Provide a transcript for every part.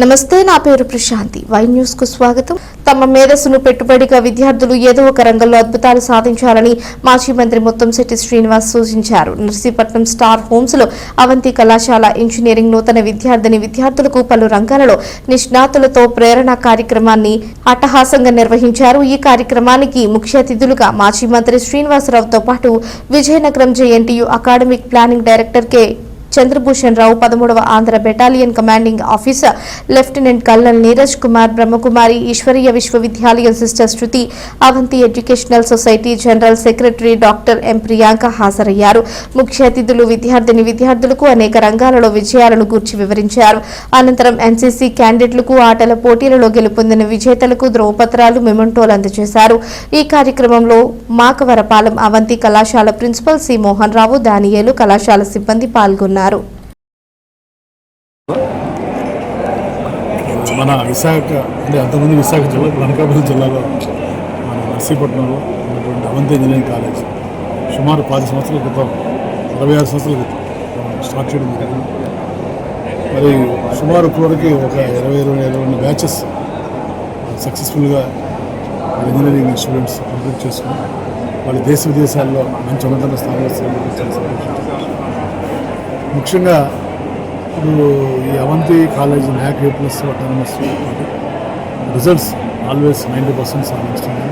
నమస్తే నా పేరు ప్రశాంతి. వై న్యూస్కు స్వాగతం. తమ మేధస్సును పెట్టుబడిగా విద్యార్థులు ఏదో ఒక రంగంలో అద్భుతాలు సాధించాలని మాజీ మంత్రి ముత్తంశెట్టి శ్రీనివాస్ సూచించారు. నర్సీపట్నం స్టార్ హోమ్స్లో అవంతి కళాశాల ఇంజనీరింగ్ నూతన విద్యార్థిని విద్యార్థులకు పలు రంగాలలో నిష్ణాతులతో ప్రేరణ కార్యక్రమాన్ని అట్టహాసంగా నిర్వహించారు. ఈ కార్యక్రమానికి ముఖ్య అతిథులుగా మాజీ మంత్రి శ్రీనివాసరావుతో పాటు Vizianagaram JNTU academic planning director K Chandrabhushan Rao పదమూడవ Andhra battalion commanding officer lieutenant colonel Neeraj Kumar Brahmakumari Ishwariya Vishwavidyalayam sister Shruti Avanti educational society general secretary doctor M Priyanka హాజరయ్యారు. ముఖ్య అతిథులు విద్యార్థిని విద్యార్థులకు అనేక రంగాలలో విజయాలను గూర్చి వివరించారు. అనంతరం ఎన్సీసీ క్యాండిడేట్లకు ఆటల పోటీలలో గెలుపొందిన విజేతలకు ధ్రువపత్రాలు మెమంటోలు అందజేశారు. ఈ కార్యక్రమంలో మాకవరపాలెం అవంతి కళాశాల ప్రిన్సిపల్ సి మోహన్ రావు దానియేలు కళాశాల సిబ్బంది పాల్గొన్నారు. మన విశాఖ అంటే అంతకుముందు విశాఖ జిల్లా ఇప్పుడు అనకాపల్లి జిల్లాలో మన నర్సీపట్నంలో ఉన్నటువంటి అవంతి ఇంజనీరింగ్ కాలేజ్ సుమారు పది సంవత్సరాల క్రితం ఇరవై ఆరు సంవత్సరాల క్రితం స్టార్ట్ చేయడం జరిగింది. మరి సుమారు ఇప్పటివరకు ఒక ఇరవై ఇరవై ఇరవై రెండు బ్యాచెస్ సక్సెస్ఫుల్గా ఇంజనీరింగ్ స్టూడెంట్స్ కంప్లీట్ చేసుకుని వాళ్ళు దేశ విదేశాల్లో మంచి ఉన్నత స్థానంలో ముఖ్యంగా ఇప్పుడు ఈ Avanti college NAAC A plus autonomous results always ninety percent సాధించుతున్నాయి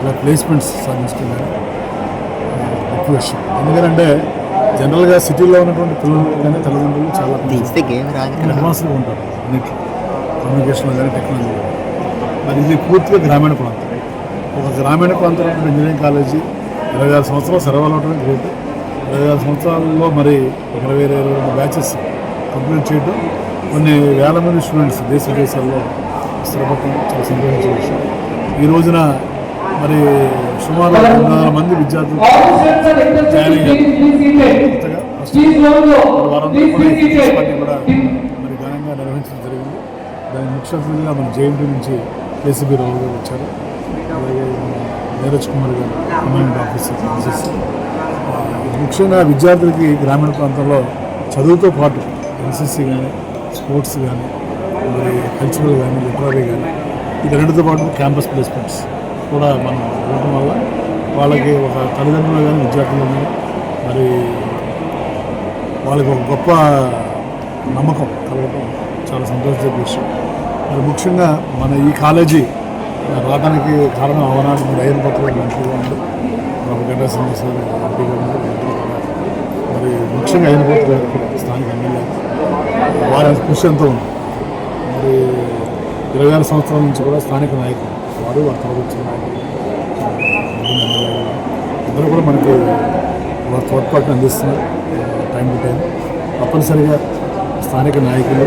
ఇలా ప్లేస్మెంట్స్ సాధించుతున్నాయి ఎక్కువ విషయం ఎందుకంటే జనరల్గా సిటీలో ఉన్నటువంటి పిల్లలు కానీ తల్లిదండ్రులు చాలా అడ్వాన్స్గా ఉంటారు. అన్నిట్లో కమ్యూనికేషన్లో కానీ టెక్నాలజీ కానీ. మరి ఇది పూర్తిగా గ్రామీణ ప్రాంతం. ఒక గ్రామీణ ప్రాంతంలో ఇంజనీరింగ్ కాలేజీ ఇరవై ఆరు సంవత్సరాలు సెలవులు అవడం గ్రేట్ ఇరవై సంవత్సరాల్లో మరి ఒక ఇరవై ఇరవై రెండు బ్యాచెస్ కంప్లీట్ చేయడం కొన్ని వేల మంది స్టూడెంట్స్ దేశ దేశాల్లో స్థిరపడటం చాలా సంతోషించే విషయం. ఈ రోజున మరి సుమారు రెండు వందల మంది విద్యార్థులు జాయిన్ అయ్యారు. కూడా పార్టీ మరి ఘనంగా నిర్వహించడం జరిగింది. దాని ముఖ్య అతిథిగా మన జేఎంటీ నుంచి కేసీబీ రావు గారు వచ్చారు. అలాగే నీరజ్ కుమార్ గారు కమాండ్ ఆఫీసర్. ముఖ్యంగా విద్యార్థులకి గ్రామీణ ప్రాంతంలో చదువుతో పాటు ఎన్సీసీ కానీ స్పోర్ట్స్ కానీ మరి కల్చరల్ కానీ లిటరీ కానీ ఇది రెండుతో పాటు క్యాంపస్ ప్లేస్మెంట్స్ కూడా మనం ఇవ్వడం వల్ల వాళ్ళకి ఒక తల్లిదండ్రులు కానీ విద్యార్థులు కానీ మరి వాళ్ళకి ఒక గొప్ప నమ్మకం కలగటం చాలా సంతోషించే విషయం. మరి ముఖ్యంగా మన ఈ కాలేజీ రావడానికి కారణం అవనాడు మీరు ఐదు పత్రాలు మంచిగా ఉంది బాబు గంటా సమస్య మరి ముఖ్యంగా ఆయన కూడా స్థానిక ఎమ్మెల్యే? వారి కృషి ఎంతో ఉంది. మరి ఇరవై ఆరు సంవత్సరాల నుంచి కూడా స్థానిక నాయకులు వారు వారి తర్వాత ఇద్దరు అందరూ కూడా మనకి వారి తోడ్పాటును అందిస్తున్నారు. Time to time. తప్పనిసరిగా స్థానిక నాయకులు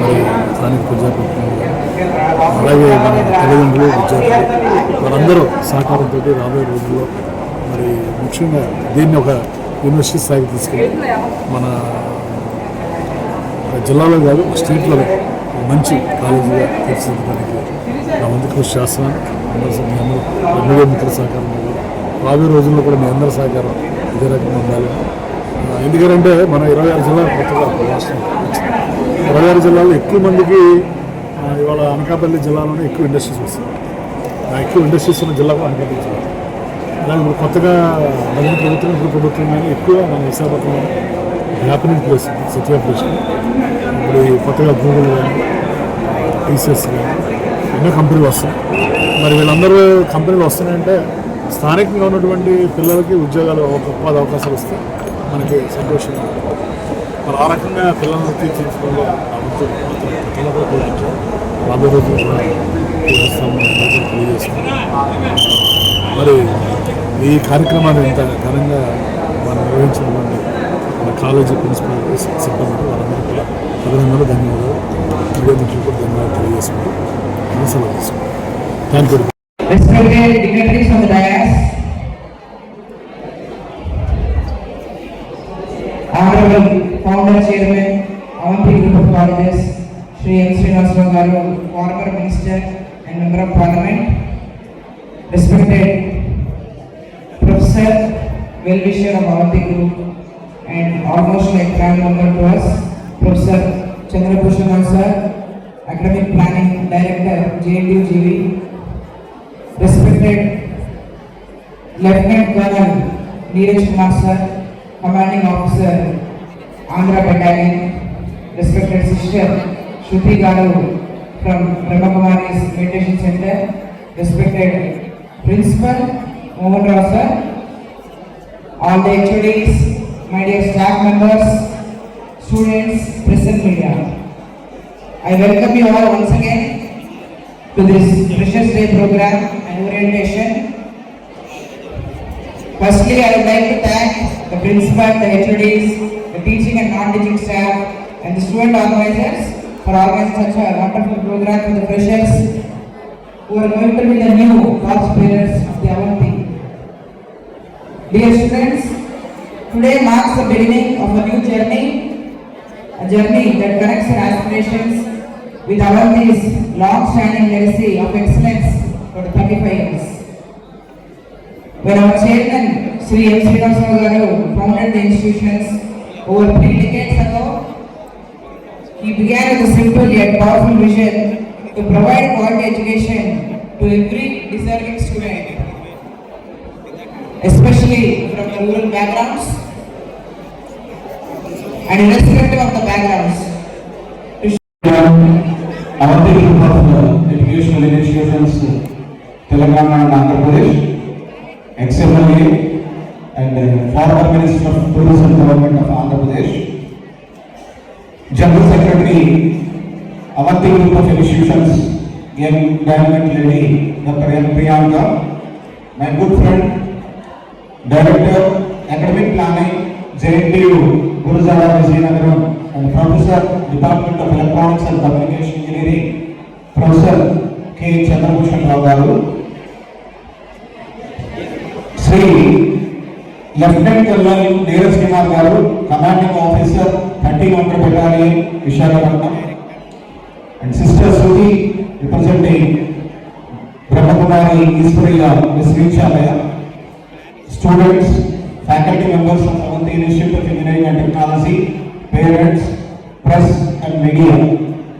మరి స్థానిక ప్రజాప్రతినిధులు అలాగే మన తల్లిదండ్రులు విద్యార్థులు వారందరూ సహకారంతో రాబోయే రోజుల్లో మరి ముఖ్యంగా దీన్ని ఒక యూనివర్సిటీ స్థాయికి తీసుకెళ్ళి మన జిల్లాలో కాదు స్టేట్లో మంచి కాలేజీగా తీర్చిదిద్దడానికి నా వంతు కృషి చేస్తున్నాను. అందరూ మీ అందరూ మీడియా మిత్రుల సహకారం రాబోయే రోజుల్లో కూడా మీ అందరి సహకారం ఇదే రకంగా ఉండాలి. ఎందుకంటే మన ఇరవై ఆరు జిల్లాలు కొత్తగా రాష్ట్రం ఇరవై ఆరు జిల్లాలో ఎక్కువ మందికి ఇవాళ అనకాపల్లి జిల్లాలోనే ఎక్కువ ఇండస్ట్రీస్ వస్తాయి ఎక్కువ ఇండస్ట్రీస్ ఉన్న జిల్లా కూడా అనకాపల్లి జిల్లా. అలాగే ఇప్పుడు కొత్తగా మొదటి ప్రభుత్వం ఇప్పుడు ప్రభుత్వం కానీ ఎక్కువ మన Visakhapatnam happening place city of place ఇప్పుడు కొత్తగా గూగుల్ కానీ టీసీఎస్ కానీ ఎన్నో కంపెనీలు వస్తాయి మరి వీళ్ళందరూ కంపెనీలు వస్తున్నాయంటే స్థానికంగా ఉన్నటువంటి పిల్లలకి ఉద్యోగాలు ఒక ఉపాధి అవకాశాలు వస్తే మనకి సంతోషం. మరి ఆ రకంగా పిల్లలను తీర్చిదిద్దడంలో కూడా రాబోయే రోజులు కూడా మరి ఈ కార్యక్రమాన్ని ఇంత ఘనంగా మనం నిర్వహించినటువంటి మన కాలేజీ ప్రిన్సిపల్ సిబ్బంది వారందరూ కూడా అభినందనలు ధన్యవాదాలు. మీడియా మిత్రులు కూడా ధన్యవాదాలు తెలియజేసుకుంటూ సెలవు తీసుకుంటాం. Thank you parliament respected Professor, well-wisher of Avanti Group, and almost like prime member to us, Professor Chandrabhushan sir, Academic Planning Director, JNDU GV, respected Lieutenant Colonel Neeraj Kumar Sir, Commanding Officer, Andhra Battalion, respected sister Shruti Garu from Ramakumari's Meditation Center, respected Principal Mohan Rao Sir, all the HODs, my dear staff members, students, present media. I welcome you all once again to this Precious Day program and orientation. Firstly, I would like to thank the principal, the HODs, the teaching and non-teaching staff, and the student organizers for organizing such a wonderful program for the freshers who are going to be the new torch bearers of the Avanti. Dear students, today marks the beginning of a new journey, a journey that connects your aspirations with Avanti's long-standing legacy of excellence for 35 years. When our chairman, Sri M. Srinivasarao Garu, founded the institutions over three decades ago, he began with a simple yet powerful vision to provide quality education to every deserving student, especially from your rural backgrounds and irrespective of the backgrounds. Our people of educational institutions, Telangana and Andhra Pradesh, XMLA and former Minister of Tourism Government of Andhra Pradesh, General Secretary, our people of institutions, young diamond lady, Dr. Priyanka, my good friend director academic planning JNTU Gurajala Vizianagaram and professor department of electronics and communication engineering professor K Chandrabhushan Rao garu. Shri lieutenant general Neeraj Kumar garu commanding officer thirty wonder battalion Visakhapatnam. And sister Shruti representing Brahmakumari Ishwarayya Vishwavidyalaya students, faculty members of Avanti Institute of Engineering and Technology, parents, press and media.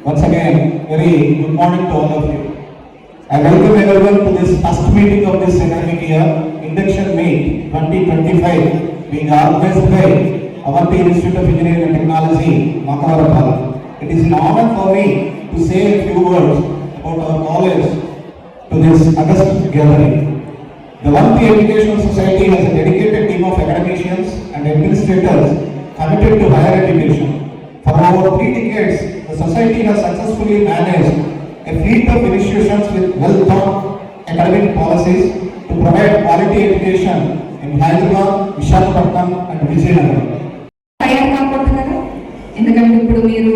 Once again, very good morning to all of you. I welcome everyone to this first meeting of this academic year, Induction Meet 2025, being organized by Avanti Institute of Engineering and Technology, Makavarappala. It is an honor for me to say a few words about our college to this August gathering. The Avanti Educational Society has a dedicated team of academicians and administrators committed to higher education. For over three decades, the society has successfully managed a fleet of institutions with well-thought academic policies to provide quality education in Hyderabad, Vishakhapatnam and Vijayanagar. ఎందుకంటే ఇప్పుడు మీరు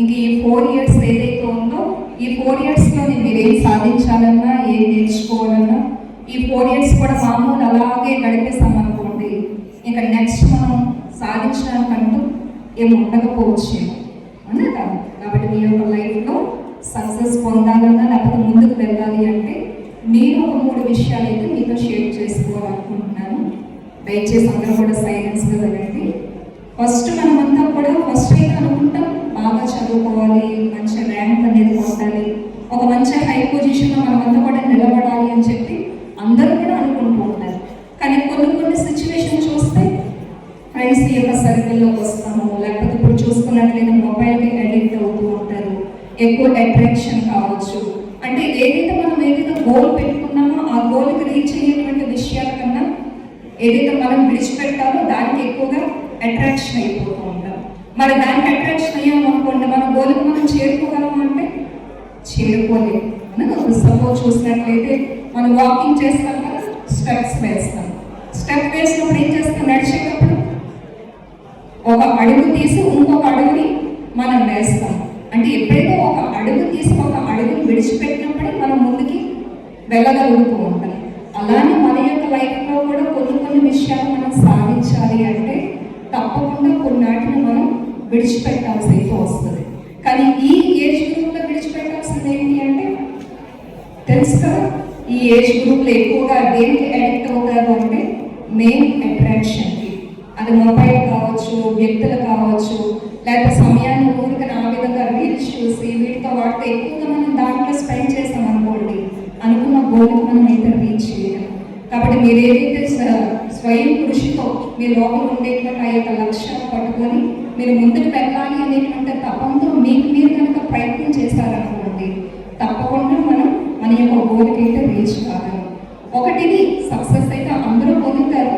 ఇంక ఈ four years ఏదైతే ఉందో ఈ four ఇయర్స్లో మీరు ఏం సాధించాలన్నా ఏం నేర్చుకోవాలన్నా ఈ ఫోర్ ఇయర్స్ కూడా మామూలు అలాగే గడిపేస్తాం అనుకోండి ఇంకా నెక్స్ట్ మనం సాధించడానికంటూ ఏం ఉండకపోవచ్చు. అవునా కాదు? కాబట్టి మీ యొక్క లైఫ్లో సక్సెస్ పొందాలన్నా లేకపోతే ముందుకు వెళ్ళాలి అంటే నేను ఒక మూడు విషయాలు అయితే మీతో షేర్ చేసుకోవాలనుకుంటున్నాను. దయచేసి అందరూ కూడా సైలెన్స్గా వెళ్ళండి. ఫస్ట్ మనమంతా కూడా ఫస్ట్ అయితే అనుకుంటాం? బాగా చదువుకోవాలి మంచి ర్యాంక్ అనేది కొట్టాలి ఒక మంచి హై పొజిషన్లో మనమంతా కూడా నిలబడాలి అని చెప్పి అందరూ కూడా అనుకుంటూ ఉంటారు కానీ కొన్ని కొన్ని సిచ్యువేషన్ చూస్తే ఫ్రెండ్స్ యొక్క సర్కిల్లోకి వస్తాము లేకపోతే ఇప్పుడు చూసుకున్నట్లయితే మొబైల్కి అడిక్ట్ అవుతూ ఉంటారు ఎక్కువ అట్రాక్షన్ కావచ్చు. అంటే ఏదైతే మనం ఏదైతే గోల్ పెట్టుకున్నామో ఆ గోల్కి రీచ్ అయ్యేటువంటి విషయాల కన్నా ఏదైతే మనం విడిచిపెట్టాలో దానికి ఎక్కువగా అట్రాక్షన్ అయిపోతూ ఉంటాం. మరి దానికి అట్రాక్షన్ అయ్యామనుకోండి మన గోల్కి మనం చేరుకోగలము అంటే? చేరుకోలేము సపోజ్ చూసినట్లయితే మనం వాకింగ్ చేస్తాం కదా స్టెప్స్ వేస్తాం. స్టెప్ వేసినప్పుడు ఏం చేస్తాం? నడిచేటప్పుడు ఒక అడుగు తీసి ఇంకొక అడుగుని మనం వేస్తాం. అంటే ఎప్పుడైతే ఒక అడుగు తీసి ఒక అడుగు విడిచిపెట్టినప్పుడే మనం ముందుకి వెళ్ళగలుగుతూ ఉంటాం. అలానే మన యొక్క లైఫ్లో కూడా కొన్ని కొన్ని విషయాలు మనం సాధించాలి అంటే తప్పకుండా కొన్నాటిని మనం విడిచిపెట్టాల్సి అయితే వస్తుంది. కానీ ఈ ఏజ్ గ్రూప్లో విడిచిపెట్టాల్సింది ఏంటి అంటే తెలుసు కదా ఈ ఏజ్ గ్రూప్లో ఎక్కువగా దేనికి అడిక్ట్ అవుతారు అంటే మెయిన్ అట్రాక్షన్ అది మొబైల్ కావచ్చు వ్యక్తులు కావచ్చు లేకపోతే సమయాన్ని ఊరి ఊరికి ఆ విధంగా రీల్స్ చూసి వీటితో వాటితో ఎక్కువగా మనం దాంట్లో స్పెండ్ చేసాం అనుకోండి అనుకున్న గోల్కి మనం అయితే రీచ్ చేయలేం. కాబట్టి మీరు ఏదైతే స్వయం కృషితో మీ లోపల ఉండేటువంటి ఆ యొక్క లక్ష్యాన్ని పట్టుకొని మీరు ముందుకు వెళ్ళాలి అనేటువంటి తపంతో మీకు మీరు కనుక ప్రయత్నం చేస్తారనుకోండి తప్పకుండా మనం మన యొక్క గోల్కి అయితే రీచ్ కావాలి ఒకటిది సక్సెస్ అయితే అందరూ పొందుతారు.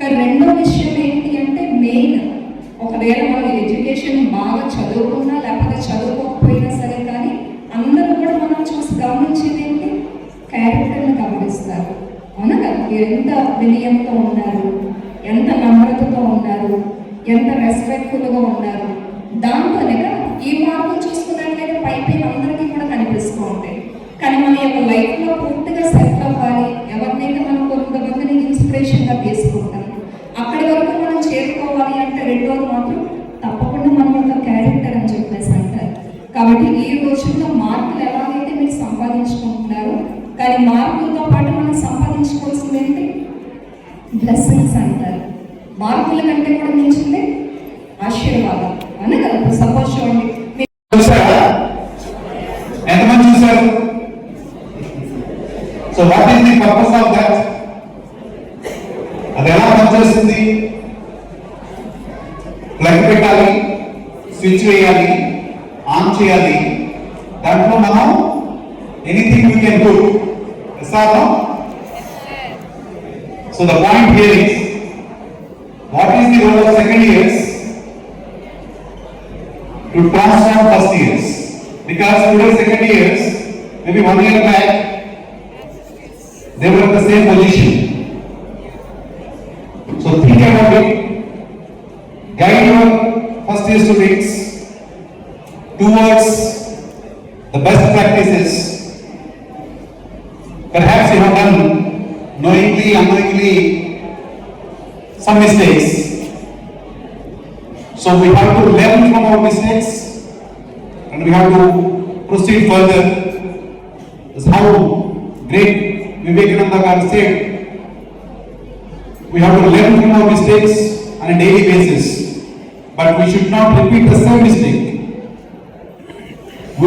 కానీ రెండో విషయం ఒకవేళ మనం ఎడ్యుకేషన్ బాగా చదువుకున్నా లేకపోతే చదువుకోకపోయినా సరే కానీ అందరూ కూడా మనం చూసి గమనించేది ఏంటి? క్యారెక్టర్ని గమనిస్తారు. అవునా కదా? ఎంత వినయంతో ఉన్నారు ఎంత నమ్రతతో ఉన్నారు ఎంత రెస్పెక్ట్ఫుల్గా ఉన్నారు. దాంతోనే ఈ మార్పులు చూసుకున్నట్లయితే పైపైన అందరికీ కూడా కనిపిస్తూ ఉంటాయి. కానీ మన యొక్క లైఫ్లో పూర్తిగా సెట్ అవ్వాలి ఎవరినైతే మనం కొంతమందిని ఇన్స్పిరేషన్గా తీసుకుంటాం అక్కడి వరకు మనం చేరుకోవాలి అంటే రెండోది మాత్రం కాబట్టి ఈ రోజుల్లో మార్కులు ఎలాగైతే మీరు సంపాదించుకుంటున్నారు కానీ మార్కులతో పాటు మనం సంపాదించుకోవాల్సింది ఏంటి? బ్లెస్సింగ్స్ అంటారు. మార్కుల కంటే కూడా మించింది ఆశీర్వాదం. అనే కదా? సపోజ్ చూడండి. ఎంతమంది so what is the purpose of that అది ఎలా పనిచేస్తుంది? ప్లగ్ పెట్టాలి స్విచ్ వేయాలి చేయాలి దాంట్లో మనం anything we can do sir so the point here is what is the role of second years to transform first years. Because today second years, maybe one year back, they were in the same position. So think about it. Guide your first year students towards the best practices. Perhaps you have done knowingly, unknowingly some mistakes. So we have to learn from our mistakes and we have to proceed further. That's how great Vivekananda said. We have to learn from our mistakes on a daily basis, but we should not repeat the same mistake.